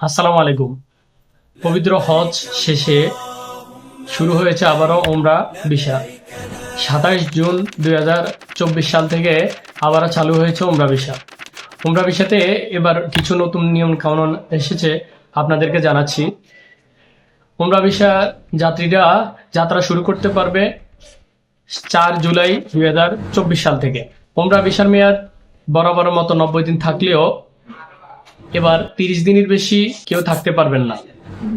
আসসালামু আলাইকুম। পবিত্র হজ শেষে শুরু হয়েছে আবারও ওমরা ভিসা সাতাইশ জুন দুই হাজার চব্বিশ সাল থেকে আবারও চালু হয়েছে ওমরা ভিসা ওমরা ভিসাতে এবার কিছু নতুন নিয়ম কানুন এসেছে আপনাদেরকে জানাচ্ছি। ওমরা ভিসা যাত্রীরা যাত্রা শুরু করতে পারবে চার জুলাই দুই হাজার চব্বিশ সাল থেকে। ওমরা ভিসার মেয়াদ বরাবর মতো নব্বই দিন থাকলেও এবার তিরিশ দিনের বেশি কেউ থাকতে পারবেন না।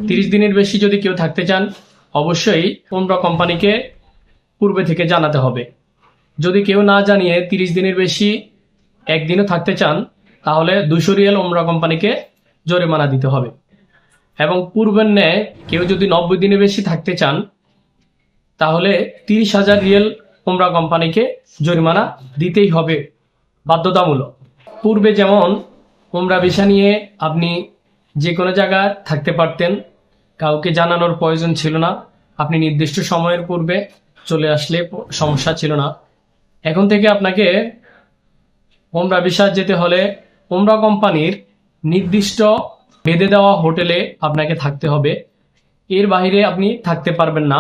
তিরিশ দিনের বেশি যদি কেউ থাকতে চান, অবশ্যই ওমরা কোম্পানিকে পূর্বে থেকে জানাতে হবে। যদি কেউ না জানিয়ে তিরিশ দিনের বেশি একদিনও থাকতে চান, তাহলে দুশো রিয়েল ওমরা কোম্পানিকে জরিমানা দিতে হবে। এবং পূর্বের ন্যায় কেউ যদি নব্বই দিনের বেশি থাকতে চান, তাহলে তিরিশ হাজার রিয়েল ওমরা কোম্পানিকে জরিমানা দিতেই হবে বাধ্যতামূলক। পূর্বে যেমন ওমরা ভিসা নিয়ে আপনি যে কোনো জায়গায় থাকতে পারতেন। কাউকে জানানোর প্রয়োজন ছিল না। আপনি নির্দিষ্ট সময়ের পূর্বে চলে আসলে সমস্যা ছিল না। এখন থেকে আপনাকে ওমরা ভিসা যেতে হলে ওমরা কোম্পানির নির্দিষ্ট বেঁধে দেওয়া হোটেলে আপনাকে থাকতে হবে। এর বাইরে আপনি থাকতে পারবেন না।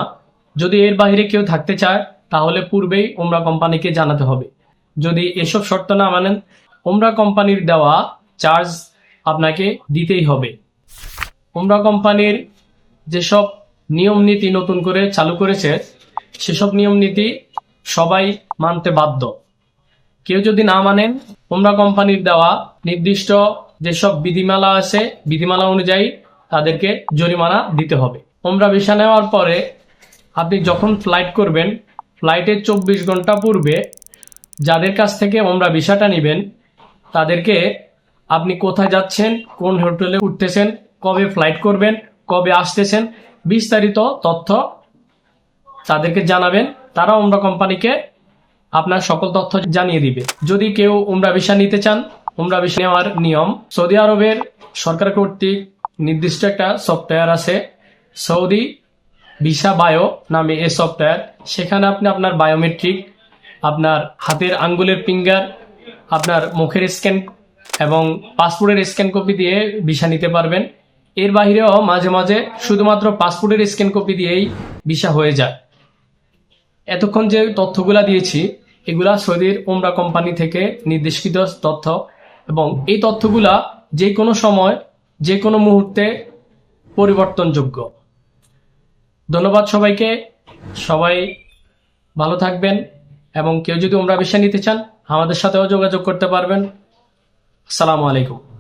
যদি এর বাইরে কেউ থাকতে চায়, তাহলে পূর্বেই ওমরা কোম্পানিকে জানাতে হবে। যদি এসব শর্ত না মানেন ওমরা কোম্পানির দেওয়া চার্জ আপনাকে দিতেই হবে। ওমরা কোম্পানির যেসব নিয়ম নীতি নতুন করে চালু করেছে, সেসব নিয়ম নীতি সবাই মানতে বাধ্য। কেউ যদি না মানেন ওমরা কোম্পানির দেওয়া নির্দিষ্ট যেসব বিধিমালা আছে, বিধিমালা অনুযায়ী তাদেরকে জরিমানা দিতে হবে। ওমরা ভিসা নেওয়ার পরে আপনি যখন ফ্লাইট করবেন ফ্লাইটের চব্বিশ ঘণ্টা পূর্বে যাদের কাছ থেকে ওমরা ভিসাটা নেবেন, তাদেরকে আপনি কোথায় যাচ্ছেন, কোন হোটেলে উঠতেছেন, কবে ফ্লাইট করবেন, কবে আসতেছেন, বিস্তারিত তথ্য তাদেরকে জানাবেন। তারা ওমরা কোম্পানিকে আপনার সকল তথ্য জানিয়ে দিবে। যদি কেউ উমরা ভিসা নিতে চান, উমরা ভিসা নেওয়ার নিয়ম, সৌদি আরবের সরকার কর্তৃক নির্দিষ্ট একটা সফটওয়্যার আছে, সৌদি ভিসা বায়ো নামে এই সফটওয়্যার সেখানে আপনি আপনার বায়োমেট্রিক আপনার হাতের আঙ্গুলের ফিঙ্গার আপনার মুখের স্ক্যান এবং পাসপোর্টের স্ক্যান কপি দিয়ে ভিসা নিতে পারবেন। এর বাইরেও মাঝে মাঝে শুধুমাত্র পাসপোর্টের স্ক্যান কপি দিয়েই ভিসা হয়ে যায়। এতক্ষণ যে তথ্যগুলা দিয়েছি, এগুলা সৌদির ওমরা কোম্পানি থেকে নির্দেশিত তথ্য এবং এই তথ্যগুলা যে কোনো সময় যে কোনো মুহূর্তে পরিবর্তনযোগ্য। ধন্যবাদ সবাইকে। সবাই ভালো থাকবেন এবং কেউ যদি ওমরা বিষয় নিতে চান, আমাদের সাথেও যোগাযোগ করতে পারবেন। আসসালামু আলাইকুম।